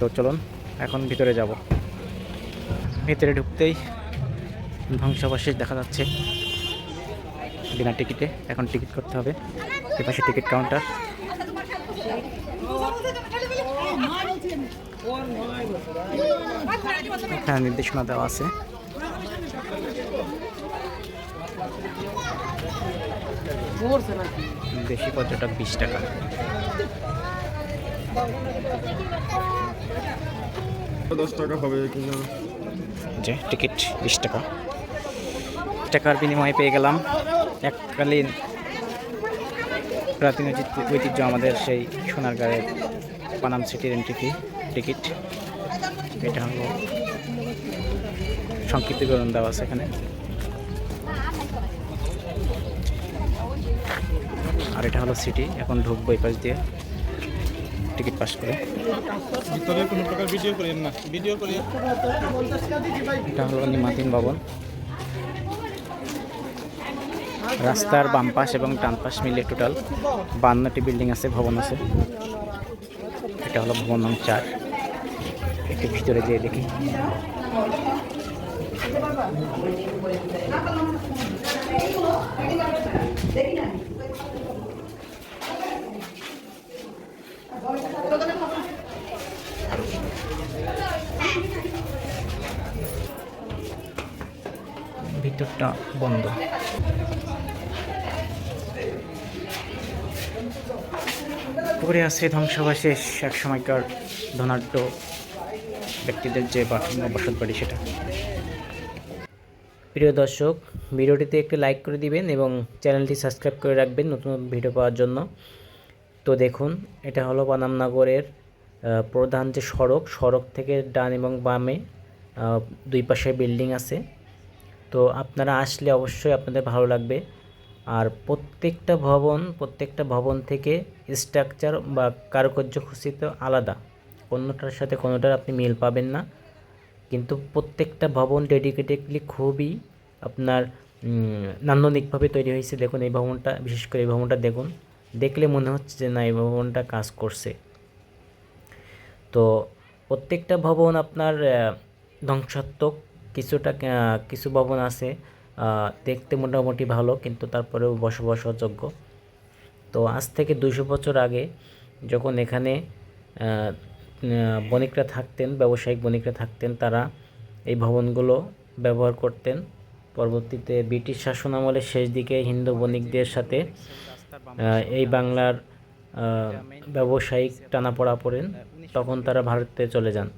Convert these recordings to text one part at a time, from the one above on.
তো চলুন, এখন ভিতরে যাব। ভিতরে ঢুকতেই ধ্বংসাবশেষ দেখা যাচ্ছে। বিনা টিকিটে, এখন টিকিট করতে হবে। এপাশে টিকিট কাউন্টার। এখানে নির্দেশনা দেওয়া আছে। দেশি পর্যটক বিশ টাকা। যে, টিকিট বিশ টাকা। টাকার বিনিময়ে পেয়ে গেলাম। এককালীন প্রাচীন ঐতিহ্য- আমাদের সেই সোনারগাঁয়ের পানাম সিটির এন্ট্রি ফি টিকিট। এটা হলো সংক্ষিপ্ত বিবরণ দেওয়া আছে এখানে। আর এটা হলো সিটি, এখন ঢুকবো এই পাশ দিয়ে। টিকিট পাস করে। না। এটা হলো নিমাতিন ভবন। রাস্তার বাম পাশ এবং ডান পাশ মিলে টোটাল বান্নটি বিল্ডিং আছে ভবন আছে। এটা হলো ভবন নং চার। একটু ভিতরে যেয়ে দেখি। ভিতরটা বন্ধ। পরে আছে ধ্বংসাবশেষ এক সময়কার ধনাঢ্য ব্যক্তিদের যে বসত বাড়ি সেটা। প্রিয় দর্শক, ভিডিওটিতে একটি লাইক করে দিবেন এবং চ্যানেলটি সাবস্ক্রাইব করে রাখবেন নতুন ভিডিও পাওয়ার জন্য। তো দেখুন, এটা হলো বানামনগরের প্রধান যে সড়ক সড়ক থেকে ডান এবং বামে দুই পাশে বিল্ডিং আছে। তো আপনারা আসলে অবশ্যই আপনাদের ভালো লাগবে। আর প্রত্যেকটা ভবন প্রত্যেকটা ভবন থেকে স্ট্রাকচার বা কারুকার্য খচিত আলাদা। কোনোটার সাথে কোনোটার আপনি মিল পাবেন না। কিন্তু প্রত্যেকটা ভবন ডেডিকেটেডলি খুবই আপনার নান্দনিকভাবে তৈরি হয়েছে। দেখুন, এই ভবনটা, বিশেষ করে এই ভবনটা দেখুন। দেখলে মনে হচ্ছে যে না, এই ভবনটা কাজ করছে। তো প্রত্যেকটা ভবন আপনার ধ্বংসাত্মক কিছুটা কিছু ভবন আছে দেখতে মোটামুটি ভালো, কিন্তু তারপরেও বসবাসযোগ্য। তো আজ থেকে দুশো বছর আগে যখন এখানে বণিকরা থাকতেন, ব্যবসায়িক বণিকরা থাকতেন, তারা এই ভবনগুলো ব্যবহার করতেন। পরবর্তীতে ব্রিটিশ শাসনামলের শেষ দিকে হিন্দু বণিকদের সাথে এই বাংলার ব্যবসায়িক টানাপড়া পড়েন তখন তারা ভারতে চলে যান।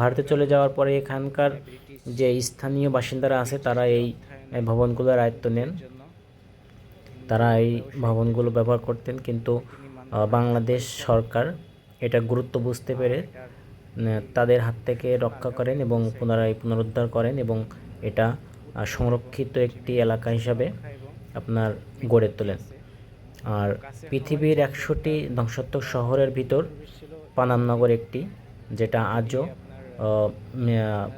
ভারতে চলে যাওয়ার পরে এখানকার যে স্থানীয় বাসিন্দারা আছে, তারা এই ভবনগুলোর আয়ত্ত নেন। তারা এই ভবনগুলো ব্যবহার করতেন, কিন্তু বাংলাদেশ সরকার এটা গুরুত্ব বুঝতে পেরে তাদের হাত থেকে রক্ষা করেন এবং পুনরায় পুনরুদ্ধার করেন এবং এটা সংরক্ষিত একটি এলাকা হিসাবে আপনার গড়ে তোলেন। আর পৃথিবীর একশোটি ধ্বংসাত্মক শহরের ভিতর পানামনগর একটি, যেটা আজও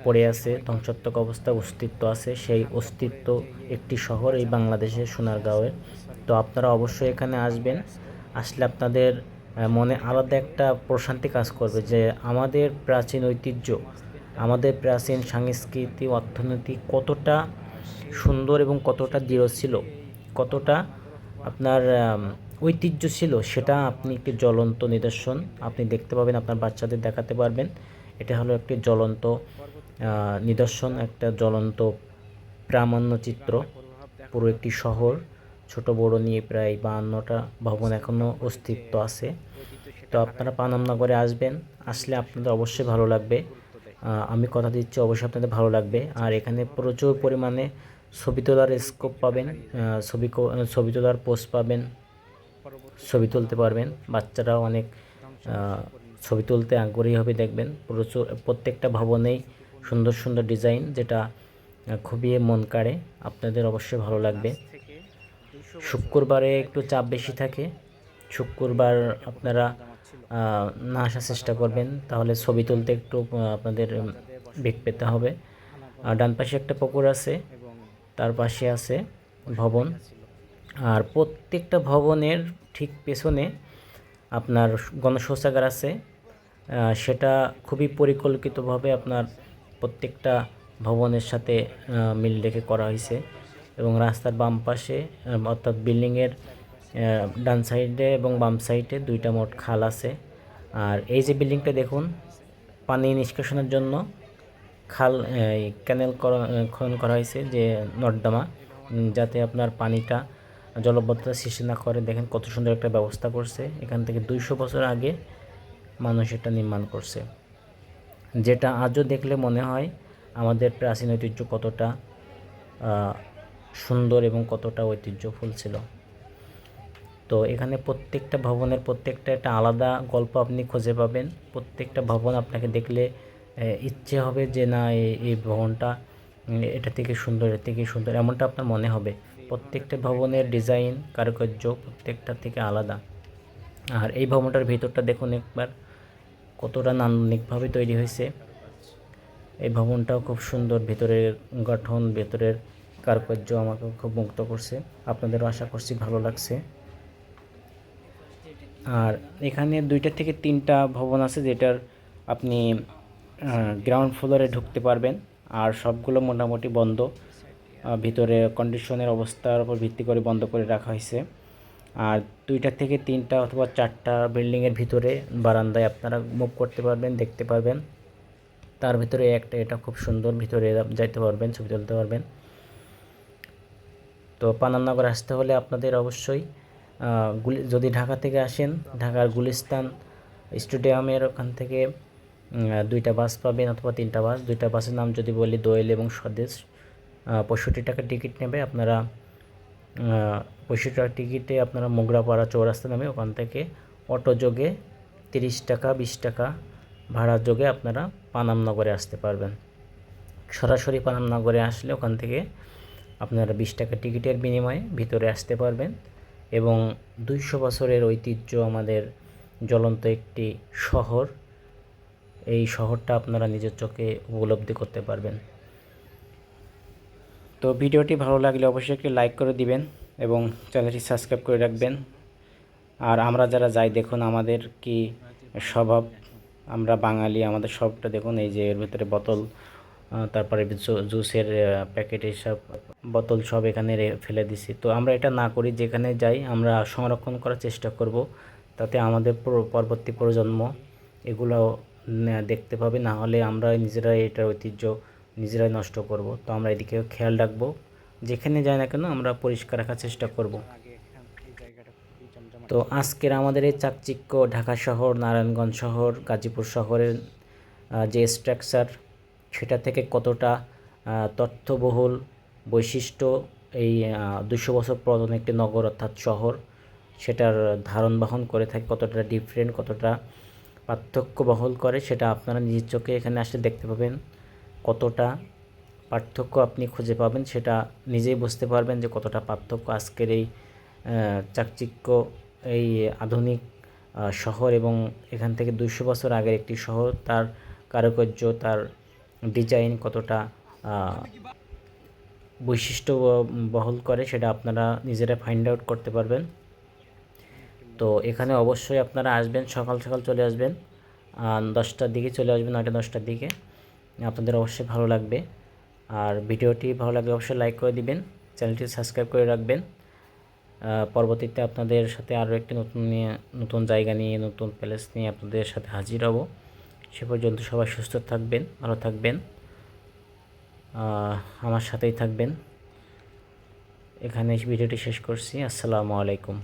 পড়ে আছে, ধ্বংসাত্মক অবস্থা অস্তিত্ব আছে, সেই অস্তিত্ব একটি শহর এই বাংলাদেশের সোনারগাঁওয়ের। তো আপনারা অবশ্যই এখানে আসবেন, আসলে আপনাদের মনে আলাদা একটা প্রশান্তি কাজ করবে যে আমাদের প্রাচীন ঐতিহ্য, আমাদের প্রাচীন সংস্কৃতি, অর্থনীতি কতটা সুন্দর এবং কতটা দৃঢ় ছিল, কতটা আপনার ঐতিহ্য ছিল, সেটা আপনি একটি জ্বলন্ত নিদর্শন। আপনি দেখতে পাবেন, আপনার বাচ্চাদের দেখাতে পারবেন। এটা হলো একটি জ্বলন্ত নিদর্শন, একটা জ্বলন্ত প্রামাণ্য চিত্র। পুরো একটি শহর, ছোট বড় নিয়ে প্রায় বাহান্নটা ভবন এখনও অস্তিত্ব আছে। তো আপনারা পানামনগরে আসবেন, আসলে আপনাদের অবশ্যই ভালো লাগবে। আমি কথা দিচ্ছি, অবশ্যই আপনাদের ভালো লাগবে। আর এখানে প্রচুর পরিমাণে ছবি তোলার স্কোপ পাবেন ছবি ছবি তোলার পোস্ট পাবেন, ছবি তুলতে পারবেন। বাচ্চারাও অনেক ছবি তুলতে আগ্রহী হবে দেখবেন। প্রচুর, প্রত্যেকটা ভবনেই সুন্দর সুন্দর ডিজাইন যেটা খুবই মন কাড়ে। আপনাদের অবশ্যই ভালো লাগবে। শুক্রবারে একটু চাপ বেশি থাকে। শুক্রবার আপনারা না আসার চেষ্টা করবেন। তাহলে ছবি তুলতে একটু আপনাদের বেগ পেতে হবে। ডান পাশে একটা পুকুর আছে। তার পাশে আছে ভবন। আর প্রত্যেকটা ভবনের ঠিক পেছনে আপনার গণশৌচাগার আছে সেটা খুবই পরিকল্পিতভাবে আপনার প্রত্যেকটা ভবনের সাথে মিল রেখে করা হয়েছে এবং রাস্তার বাম পাশে অর্থাৎ বিল্ডিংয়ের ডান সাইডে এবং বাম সাইডে দুইটা মোট খাল আছে। আর এই যে বিল্ডিংটা দেখুন, পানি নিষ্কাশনের জন্য খাল ক্যানেল করা খনন করা হয়েছে যে নর্দমা যাতে আপনার পানিটা জলবদ্ধতা সৃষ্টি না করে দেখেন কত সুন্দর একটা ব্যবস্থা করছে। এখান থেকে দুইশো বছর আগে মানুষ এটা নির্মাণ করছে। যেটা আজও দেখলে মনে হয় আমাদের প্রাচীন ঐতিহ্য কতটা সুন্দর এবং কতটা ঐতিহ্যফুল ছিল। তো এখানে প্রত্যেকটা ভবনের প্রত্যেকটা একটা আলাদা গল্প আপনি খুঁজে পাবেন। প্রত্যেকটা ভবন আপনাকে দেখলে ইচ্ছে হবে যে না এই ভবনটা এটা থেকে সুন্দর এর থেকে সুন্দর, এমনটা আপনার মনে হবে। প্রত্যেকটা ভবনের ডিজাইন, কারুকার্য প্রত্যেকটা থেকে আলাদা। আর এই ভবনটার ভিতরটা দেখুন একবার, কতটা নান্দনিকভাবে তৈরি হয়েছে। এই ভবনটাও খুব সুন্দর, ভেতরের গঠন, ভেতরের কারুকার্য আমাকে খুব মুগ্ধ করছে। আপনাদেরও আশা করছি ভালো লাগছে। আর এখানে দুইটা থেকে তিনটা ভবন আছে যেটার আপনি গ্রাউন্ড ফ্লোরে ঢুকতে পারবেন। আর সবগুলো মোটামুটি বন্ধ। ভিতরে কন্ডিশনের অবস্থার উপর ভিত্তি করে বন্ধ করে রাখা হয়েছে। আর দুইটা থেকে তিনটা অথবা চারটা বিল্ডিংয়ের ভিতরে বারান্দায় আপনারা মুভ করতে পারবেন, দেখতে পারবেন। তার ভিতরে একটা, এটা খুব সুন্দর, ভিতরে যাইতে পারবেন, ছবি তুলতে পারবেন। তো পানামনগর আসতে হলে আপনাদের অবশ্যই গুলি যদি ঢাকা থেকে আসেন, ঢাকার গুলিস্তান স্টেডিয়ামের ওখান থেকে দুইটা বাস পাবেন অথবা তিনটা বাস দুইটা বাসের নাম যদি বলি দোয়েল এবং স্বদেশ। পঁয়ষট্টি টাকার টিকিট নেবে। আপনারা পঁয়ষট্টি টাকা টিকিটে আপনারা মোগরাপাড়া চৌরাস্তা নামে ওখান থেকে অটো যোগে তিরিশ টাকা, বিশ টাকা ভাড়া যোগে আপনারা পানামনগরে আসতে পারবেন। সরাসরি পানামনগরে আসলে ওখান থেকে আপনারা বিশ টাকা টিকিটের বিনিময়ে ভিতরে আসতে পারবেন এবং দুইশো বছরের ঐতিহ্য আমাদের জ্বলন্ত একটি শহর, এই শহরটা আপনারা নিজের চোখে উপলব্ধি করতে পারবেন। তো ভিডিওটি ভালো লাগলে অবশ্যই একটি লাইক করে দিবেন এবং চ্যানেলটি সাবস্ক্রাইব করে রাখবেন। আর আমরা যারা যাই, দেখুন আমাদের কি স্বভাব। আমরা বাঙালি, আমাদের সবটা দেখুন, এই যে এর ভিতরে বোতল তারপরে জুসের প্যাকেট এইসব বোতল সব এখানে ফেলে দিছি। তো আমরা এটা না করি, যেখানে যাই আমরা সংরক্ষণ করার চেষ্টা করব। তাতে আমাদের পরবর্তী প্রজন্ম এগুলো দেখতে পাবে। না হলে আমরা নিজেরাই এটার ঐতিহ্য নিজেরাই নষ্ট করব। তো আমরা এদিকে খেয়াল রাখব। যেখানে যাই না কেন আমরা পরিষ্কার রাখার চেষ্টা করব। তো আজকের আমাদের এই চাকচিক্য ঢাকা শহর, নারায়ণগঞ্জ শহর, গাজীপুর শহরের যে স্ট্রাকচার সেটা থেকে কতটা তথ্যবহুল বৈশিষ্ট্য এই দুশো বছর পুরাতন একটি নগর অর্থাৎ শহর, সেটার ধারণ বহন করে থাকে, কতটা ডিফারেন্ট কতটা পার্থক্য বহল করে, সেটা আপনারা নিজের চোখে এখানে আসলে দেখতে পাবেন। কতটা পার্থক্য আপনি খুঁজে পাবেন সেটা নিজেই বুঝতে পারবেন যে কতটা পার্থক্য আজকের এই চাকচিক্য, এই আধুনিক শহর এবং এখান থেকে দুইশো বছর আগের একটি শহর, তার কারুকার্য, তার ডিজাইন কতটা বৈশিষ্ট্য বহল করে সেটা আপনারা নিজেরা ফাইন্ড আউট করতে পারবেন। তো এখানে অবশ্যই আপনারা আসবেন, সকাল সকাল চলে আসবেন দশটার দিকে চলে আসবেন, নয়টা দশটার দিকে। আপনাদের অবশ্যই ভালো লাগবে। আর ভিডিওটি ভালো লাগলে অবশ্যই লাইক করে দিবেন, চ্যানেলটি সাবস্ক্রাইব করে রাখবেন। পরবর্তীতে আপনাদের সাথে আরও একটি নতুন নিয়ে, নতুন জায়গা নিয়ে, নতুন প্যালেস নিয়ে আপনাদের সাথে হাজির হব। সে পর্যন্ত সবাই সুস্থ থাকবেন, ভালো থাকবেন। আমার সাথেই থাকবেন। এখানে ভিডিওটি শেষ করছি। আসসালামু আলাইকুম।